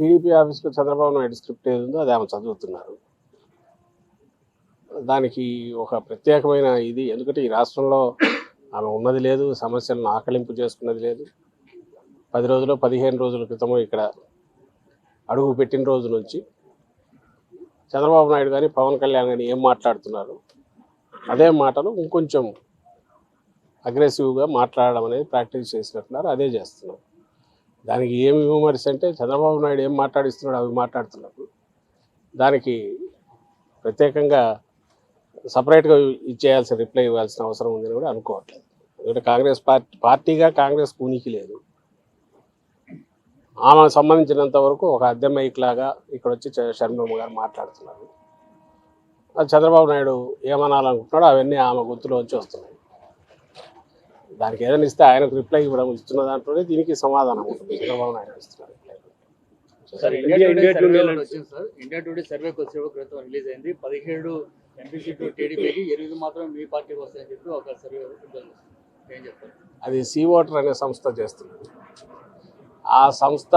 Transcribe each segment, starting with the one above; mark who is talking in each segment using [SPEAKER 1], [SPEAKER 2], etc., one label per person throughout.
[SPEAKER 1] TDP ఆఫీస్లో Chandrababu Naidu script ఏది ఉందో అది ఆమె చదువుతున్నారు. దానికి ఒక ప్రత్యేకమైన ఇది ఎందుకంటే ఈ రాష్ట్రంలో ఆమె ఉన్నది లేదు సమస్యలను ఆకలింపు చేసుకున్నది లేదు. పది రోజులు పదిహేను రోజుల క్రితము ఇక్కడ అడుగు పెట్టిన రోజు నుంచి చంద్రబాబు నాయుడు కానీ పవన్ కళ్యాణ్ కానీ ఏం మాట్లాడుతున్నారు? అదే మాటలు ఇంకొంచెం అగ్రెసివ్గా మాట్లాడడం అనేది ప్రాక్టీస్ చేసినట్టున్నారు అదే చేస్తున్నారు. దానికి ఏమి విమర్శ అంటే చంద్రబాబు నాయుడు ఏం మాట్లాడిస్తున్నాడు అవి మాట్లాడుతున్నారు దానికి ప్రత్యేకంగా సపరేట్గా ఇచ్చేయాల్సిన రిప్లై ఇవ్వాల్సిన అవసరం ఉందని కూడా అనుకోవట్లేదు. ఎందుకంటే కాంగ్రెస్ పార్టీ పార్టీగా కాంగ్రెస్ ఉనికి లేదు. ఆమె సంబంధించినంత వరకు ఒక అద్దె మైక్ లాగా ఇక్కడ వచ్చి చ- షర్మిలమ్మ గారు మాట్లాడుతున్నారు. చంద్రబాబు నాయుడు ఏమనాలనుకుంటున్నాడో అవన్నీ ఆమె గొంతులోంచి వస్తున్నాయి. దానికి ఏదైనా ఇస్తే ఆయనకు రిప్లై ఇవ్వడం ఇస్తున్న దాంట్లోనే దీనికి సమాధానం ఉంటుంది. చంద్రబాబు నాయుడు ఇస్తున్నారు.
[SPEAKER 2] సార్ ఇండియా టుడే సర్వే ఒకటి వచ్చింది సార్. ఇండియా టుడే సర్వే కొద్దిసేపు క్రితం రిలీజ్ అయింది. పదిహేడు ఎంపీ సీట్లు టీడీపీకి ఎనిమిది మాత్రం మీ పార్టీకి వస్తాయని చెప్పి ఒక సర్వే సిద్ధం చేస్తుంది ఏం చెప్తారు
[SPEAKER 1] అది సీ ఓటర్ అనే సంస్థ చేస్తున్నది. ఆ సంస్థ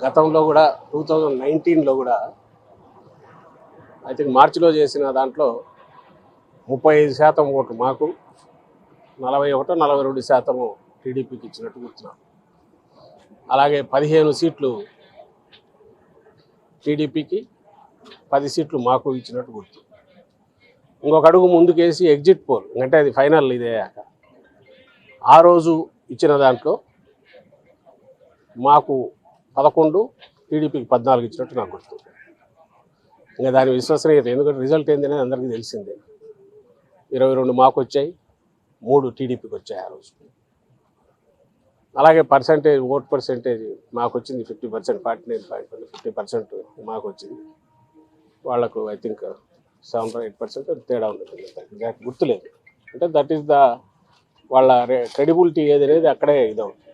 [SPEAKER 1] గతంలో కూడా టూ థౌజండ్ నైన్టీన్లో కూడా ఐ థింక్ మార్చిలో చేసిన దాంట్లో ముప్పై ఐదు శాతం ఓటు మాకు నలభై ఒకటో నలభై రెండు శాతము టీడీపీకి ఇచ్చినట్టు గుర్తున్నాను అలాగే పదిహేను సీట్లు టీడీపీకి పది సీట్లు మాకు ఇచ్చినట్టు గుర్తు. ఇంకొక అడుగు ముందుకేసి ఎగ్జిట్ పోల్ అంటే అది ఫైనల్ ఇదే ఆ రోజు ఇచ్చిన దాంట్లో మాకు పదకొండు టీడీపీకి పద్నాలుగు ఇచ్చినట్టు నాకు గుర్తు. ఇంకా దాని విశ్వసనీయత ఎందుకంటే రిజల్ట్ ఏంది అనేది అందరికీ తెలిసిందే. ఇరవై రెండు మాకు వచ్చాయి మూడు టీడీపీకి వచ్చాయి ఆ రోజు. అలాగే పర్సంటేజ్ ఓట్ పర్సంటేజ్ మాకు వచ్చింది fifty percent forty nine point fifty percent మాకు వచ్చింది. వాళ్ళకు I think seven eight percent తేడా ఉంటుంది ఎగ్జాక్ట్ గుర్తులేదు. అంటే దట్ ఈస్ ద వాళ్ళ క్రెడిబిలిటీ ఏది అనేది అక్కడే ఇదవుతుంది.